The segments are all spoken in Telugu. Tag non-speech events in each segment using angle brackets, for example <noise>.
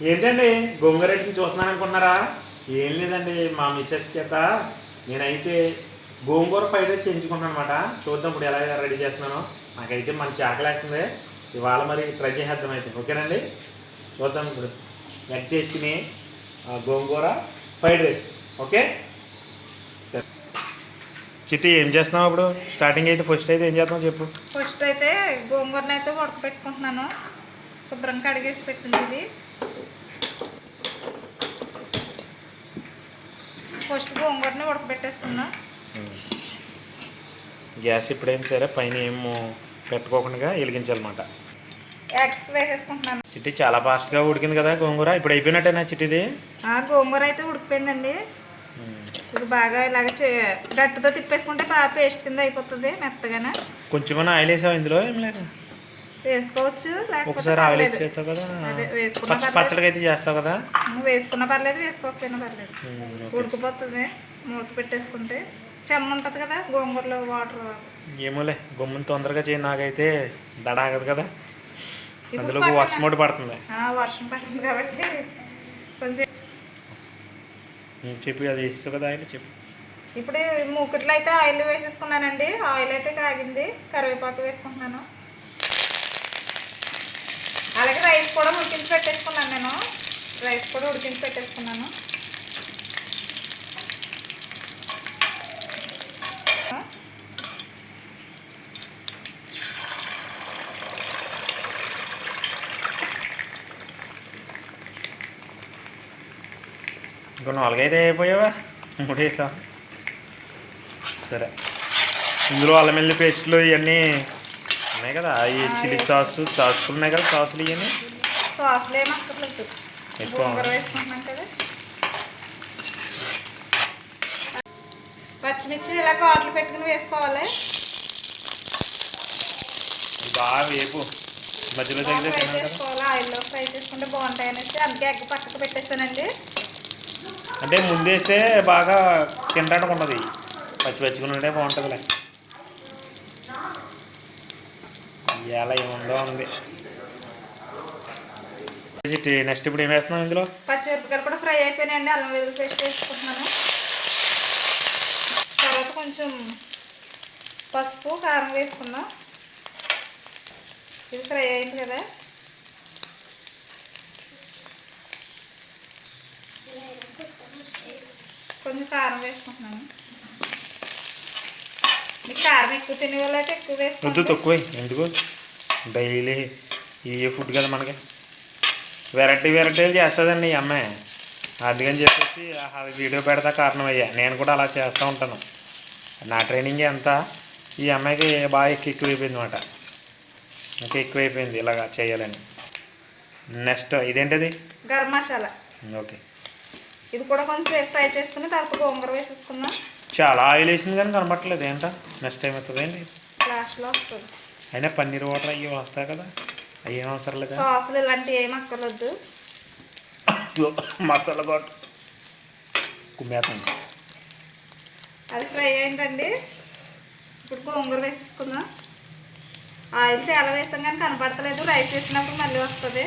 ఏంటండి గోంగూరటిని చూస్తున్నాను అనుకున్నారా ఏం లేదండి మా మిస్సెస్ చేత నేనైతే గోంగూర ఫ్రైడ్ రైస్ చేయించుకున్నాను అనమాట చూద్దాం ఇప్పుడు ఎలా రెడీ చేస్తున్నానో. నాకైతే మంచి ఆకలేస్తుంది. ఇవాళ మరి ట్రై చేసేద్దాం అయితే. ఓకేనండి? చూద్దాం ఇప్పుడు. ఎగ్ చేసుకుని ఆ, గోంగూర ఫ్రైడ్ రైస్ ఓకే? చిట్టి ఏం చేస్తున్నావు ఇప్పుడు? స్టార్టింగ్ అయితే ఫస్ట్ అయితే ఏం చేస్తున్నావు చెప్పు. ఫస్ట్ అయితే గోంగూరని అయితే ఉడకపెట్టుకుంటున్నాను శుభ్రంగా కడిగేసి పెట్టింది ఇది. ఫస్ట్ గోంగూరని ఉడకబెట్టేసుకున్నా. గ్యాస్ ఎప్పుడైనా సరే పైన ఏమో పెట్టుకోకుండా వెలిగించాలన్నమాట. ఎగ్స్ వేసేసుకుంటున్నాను. చిట్టి చాలా ఫాస్ట్గా ఉడికింది కదా గోంగూర ఇప్పుడు అయిపోయినట్టేనా చిట్టిది ఆ గోంగూర అయితే ఉడికిపోయిందండి. ఇది బాగా ఇలాగ గట్టితో తిప్పేసుకుంటే బాగా పేస్ట్ కింద అయిపోతుంది మెత్తగానే. కొంచెం ఆయిల్ వేసావు ఇందులో ఏం లేదు? వేసుకోవచ్చు లేకపోతే ఒకసారి ఆయిల్. చేస్తావు కదా. పచ్చడికి అయితే చేస్తావు కదా? నువ్వు వేసుకున్నా పర్లేదు వేసుకోకపోయినా పర్లేదు. ఉడికిపోతుంది. మూత పెట్టేసుకుంటే చెమ్మ ఉంటుంది కదా గోంగూరలో వాటర్ ఏమోలే గుమ్మని తొందరగా చేయి నాకైతే దడ ఆగదు కదా అందులో వర్షం ఒకటి పడుతుంది. ఆ, వర్షం పడుతుంది కాబట్టి కొంచెం చెప్పు అది వేస్తావు కదా ఆయిల్ చెప్పు. ఇప్పుడు మూకుట్లో అయితే ఆయిల్ వేసేసుకున్నానండి. ఆయిల్ అయితే కాగింది. కరివేపాకు వేసుకుంటున్నాను. అలాగే రైస్ కూడా ఉడికించి పెట్టేసుకున్నాను నేను. రైస్ కూడా ఉడికించి పెట్టేసుకున్నాను. ఇంకో నాలుగైదు అయిపోయావా? మూడేసా? సరే. ఇందులో అల్లం వెల్లి పేస్టులు ఇవన్నీ ఉన్నాయి కదా. ఈ చిల్లీ సాస్ సాసులు ఉన్నాయి కదా సాసులు ఇవన్నీ సాస్లు ఏమి అక్కర్లేదు. వేసుకోవాలి. గోంగూర వేసుకుంటున్నాం కదా. పచ్చిమిర్చి ఇలా కాట్లు పెట్టుకుని వేసుకోవాలి. బాగా వేపు. మధ్యలో ఫ్రై చేసుకోవాలి? ఆయిల్లో ఫ్రై చేసుకుంటే బాగుంటాయి అనేసి అందుకే ఎగ్ పక్కకు పెట్టేస్తానండి అంటే ముందేస్తే బాగా తినడానికి ఉన్నది పచ్చి పచ్చిగా ఉంటే బాగుంటుందిలే. ఎలా ఏముందో ఉంది. నెక్స్ట్ ఇప్పుడు ఏం వేస్తున్నాం ఇందులో? పచ్చిమిరపకాయలు కూడా ఫ్రై అయిపోయినాయండి అల్లం వెల్లుల్లి పేస్ట్ వేసుకుంటున్నాను. తర్వాత కొంచెం పసుపు కారం వేసుకుందాం ఇది ఫ్రై అయింది కదా. కొంచెం కారం వేసుకుంటున్నాను. కారం ఎక్కువ తినే వాళ్ళైతే ఎక్కువ వద్దు తక్కువ. ఎందుకు? డైలీ ఈ ఫుడ్ కదా మనకి? వెరైటీ వెరైటీలు చేస్తుందండి ఈ అమ్మాయి అందుకని చెప్పేసి ఆ వీడియో పెడతా కారణం అయ్యా నేను కూడా అలా చేస్తూ ఉంటాను. నా ట్రైనింగ్ ఎంత? ఈ అమ్మాయికి బాగా ఎక్కువ ఎక్కువైపోయింది అనమాట ఇంకా ఎక్కువైపోయింది ఇలాగా చేయాలని. నెక్స్ట్ ఇదేంటిది? గరం మసాలా. ఓకే. ఇది కూడా కొంచెం ఫ్రై చేసుకుని తర్వాత గోంగూర వేసేసుకుందాం. చాలా ఆయిల్ వేసింది కానీ కనబట్టలేదు ఏంట? నెక్స్ట్ టైం అవుతుంది ఏంటి? అయినా పన్నీర్ వాటర్ అవి వస్తాయి కదా. అవి ఏం అవసరం లేదా? సాసులు ఇలాంటివి ఏం అక్కర్లేదు మసాలా కొట్టు కుమ్మేస్తుంది అది ఫ్రై అయిందండి. ఇప్పుడు గోంగూర వేసేసుకుందాం. ఆయిల్ చాలా వేసాం కానీ కనపడతలేదు. రైస్ వేసినప్పుడు మళ్ళీ వస్తుంది.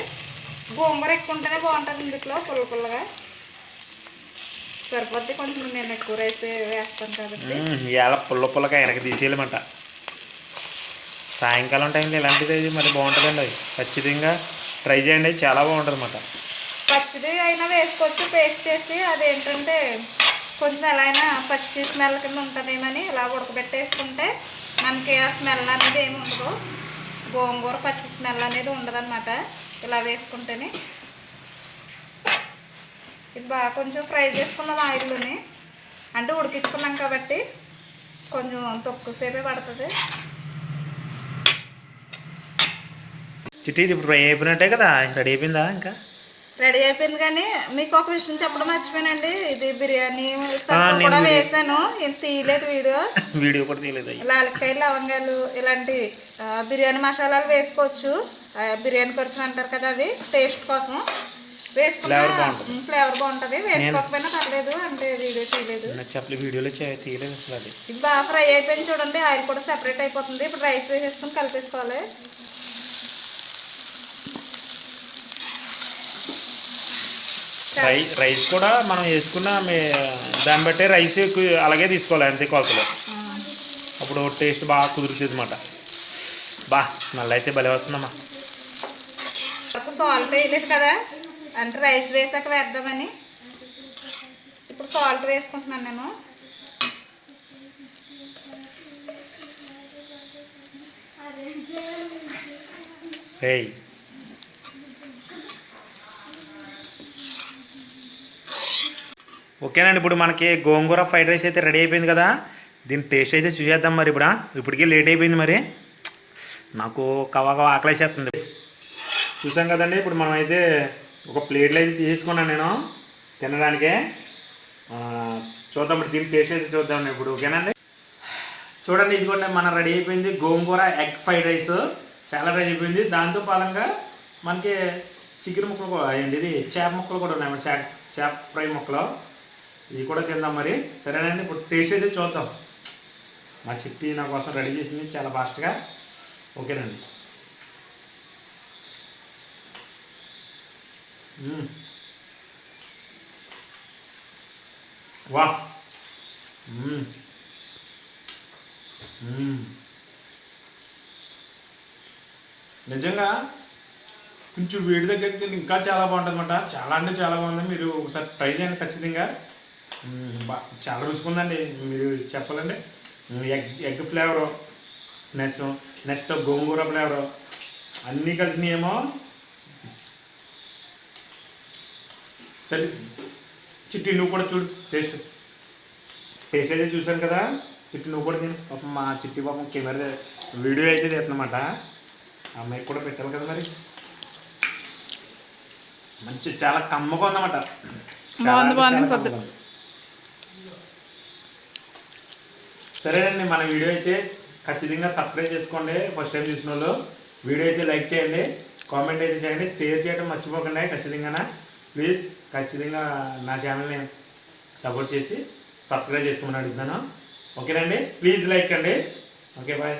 గోంగూర ఎక్కువ ఉంటేనే బాగుంటుంది ఇందులో పుల్ల పుల్లగా. సరిపోతే కొంచెం నేను ఎక్కువ రైస్ వేస్తాను కాబట్టి. ఇవాళ పుల్ల పుల్లగా వెనక్కి తీసేయలేమంట. సాయంకాలం టైంలో ఇలాంటిది మరి బాగుంటుందండి అది. ఖచ్చితంగా ట్రై చేయండి చాలా బాగుంటుంది అన్నమాట పచ్చిది అయినా వేసుకోవచ్చు పేస్ట్ చేసి అదేంటంటే కొంచెం ఎలా అయినా పచ్చి స్మెల్ కింద ఉంటుందేమని ఇలా ఉడకబెట్టేసుకుంటే మనకి ఆ స్మెల్ అనేది ఏమి ఉండదు. గోంగూర పచ్చి స్మెల్ అనేది ఉండదన్నమాట. ఇలా వేసుకుంటేనే ఇది బాగా కొంచెం ఫ్రై చేసుకున్నాం ఆయిల్లోని. అంటే ఉడికించుకున్నాం కాబట్టి కొంచెం తక్కువసేపే పడుతుంది. చిట్టి ఇప్పుడు ఫ్రై అయిపోయినట్టే కదా? రెడీ అయిపోయిందా ఇంకా? రెడీ అయిపోయింది కానీ మీకు ఒక విషయం చెప్పడం మర్చిపోయానండి. ఇది బిర్యానీ కూడా వేసాను ఏం తీయలేదు వీడియో. <laughs> వీడియో కూడా తీయలేదు లాలకాయ లవంగాలు ఇలాంటి బిర్యానీ మసాలాలు వేసుకోవచ్చు. బిర్యానీ ఖర్చు అంటారు కదా అది టేస్ట్ కోసం. బాగుంటుంది. ఫ్లేవర్ బాగుంటుంది. వేసుకోకపోయినా పర్లేదు అంటే వీడియో తీయలేదు నాకు చెప్పలే వీడియోలో తీయలేదు అసలు అది. ఇది బాగా ఫ్రై అయిపోయింది చూడండి. ఆయిల్ కూడా సెపరేట్ అయిపోతుంది. ఇప్పుడు రైస్ వేసేసుకుని కలిపేసుకోవాలి. రైస్ కూడా మనం వేసుకున్న దాన్ని బట్టే రైస్ ఎక్కువ అలాగే తీసుకోవాలి అంతే కొలతలు అప్పుడు టేస్ట్ బాగా కుదురుతుంది అనమాట బా స్మెల్ అయితే భలే వస్తుందమ్మా. సాల్ట్ వేయలేదు కదా? అంటే రైస్ వేసాక వేద్దామని. ఇప్పుడు సాల్ట్ వేసుకుంటున్నాను నేను. ఓకేనండి ఇప్పుడు మనకి గోంగూర ఫ్రైడ్ రైస్ అయితే రెడీ అయిపోయింది కదా. దీని టేస్ట్ అయితే చూసేద్దాం మరి ఇప్పుడు ఇప్పటికే లేట్ అయిపోయింది మరి. నాకు కవా కవా ఆకలేసేస్తుంది. చూసాం కదండి ఇప్పుడు మనం అయితే ఒక ప్లేట్లో అయితే తీసుకున్నాను నేను తినడానికే. చూద్దాం ఇప్పుడు దీని టేస్ట్ అయితే చూద్దాం ఇప్పుడు ఓకేనండి చూడండి ఇదిగోండి మన రెడీ అయిపోయింది గోంగూర ఎగ్ ఫ్రైడ్ రైస్. చాలా రెడీ అయిపోయింది. దాంతో పాలంగా మనకి చికెన్ ముక్కలు కూడా ఏంటి ఇది? చేప ముక్కలు కూడా ఉన్నాయి చేప చేప ఫ్రై ముక్కలు. ఇవి కూడా తిందాం మరి. సరేనండి ఇప్పుడు టేస్ట్ అయితే చూద్దాం. మా చిట్టి నా కోసం రెడీ చేసింది చాలా ఫాస్ట్గా ఓకేనండి. వా. నిజంగా కొంచెం వేడి దగ్గరికి ఇంకా చాలా బాగుంటుంది అనమాట చాలా అంటే చాలా బాగుంది. మీరు ఒకసారి ట్రై చేయండి ఖచ్చితంగా. చాలా రుచుకుందండి మీరు చెప్పాలండి. Egg egg flavour next next gongura flavour అన్నీ కలిసినాయేమో చలి. చిట్టి నువ్వు కూడా చూడు టేస్ట్ టేస్ట్ అయితే చూశాను కదా చిట్టి నువ్వు కూడా తిను. పాపం మా చిట్టి పాపం కెమెరా వీడియో అయితే తీస్తున్నమాట. అమ్మాయికి కూడా పెట్టాలి కదా మరి. మంచి చాలా కమ్మగా ఉందన్నమాట. సరేనండి మన వీడియో అయితే ఖచ్చితంగా సబ్స్క్రైబ్ చేసుకోండి. ఫస్ట్ టైం చూసిన వాళ్ళు వీడియో అయితే లైక్ చేయండి. కామెంట్ అయితే చేయండి. షేర్ చేయడం మర్చిపోకండి ఖచ్చితంగా ప్లీజ్ ఖచ్చితంగా నా ఛానల్ని సపోర్ట్ చేసి సబ్స్క్రైబ్ చేసుకోమని అడుగుతాను ఓకేనండి? ప్లీజ్ లైక్ అండి. Okay bye.